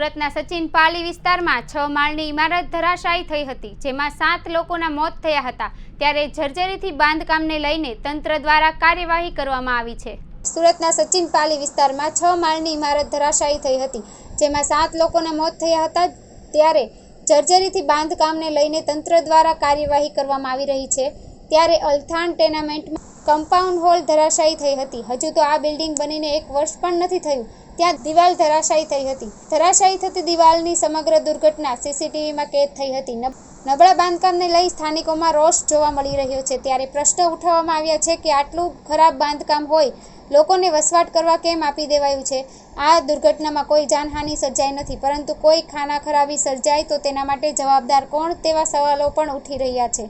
સુરતના સચિન પાલી વિસ્તારમાં છ માળની ઇમારત ધરાશાયી થઈ હતી, જેમાં સાત લોકોના મોત થયા હતા. ત્યારે જર્જરીથી બાંધકામને લઈને તંત્ર દ્વારા કાર્યવાહી કરવામાં આવી છે. સુરતના સચિન પાલી વિસ્તારમાં છ માળની ઇમારત ધરાશાયી થઈ હતી, જેમાં સાત લોકોના મોત થયા હતા. ત્યારે જર્જરીથી બાંધકામને લઈને તંત્ર દ્વારા કાર્યવાહી કરવામાં આવી રહી છે. ત્યારે અલથાણ ટેનામેન્ટમાં કમ્પાઉન્ડ હોલ ધરાશાયી થઈ હતી. હજુ તો આ બિલ્ડિંગ બનીને એક વર્ષ પણ નથી થયું. ત્યાં દિવાલ ધરાશાયી થઈ હતી. ધરાશાયી થતી દિવાલની સમગ્ર દુર્ઘટના સીસીટીવીમાં કેદ થઈ હતી. નબ- નબળા બાંધકામને લઈ સ્થાનિકોમાં રોષ જોવા મળી રહ્યો છે. ત્યારે પ્રશ્ન ઉઠાવવામાં આવ્યા છે કે આટલું ખરાબ બાંધકામ હોય, લોકોને વસવાટ કરવા કેમ આપી દેવાયું છે? આ દુર્ઘટનામાં કોઈ જાનહાનિ સર્જાઈ નથી, પરંતુ કોઈ ખાના ખરાબી સર્જાય તો તેના માટે જવાબદાર કોણ તેવા સવાલો પણ ઉઠી રહ્યા છે.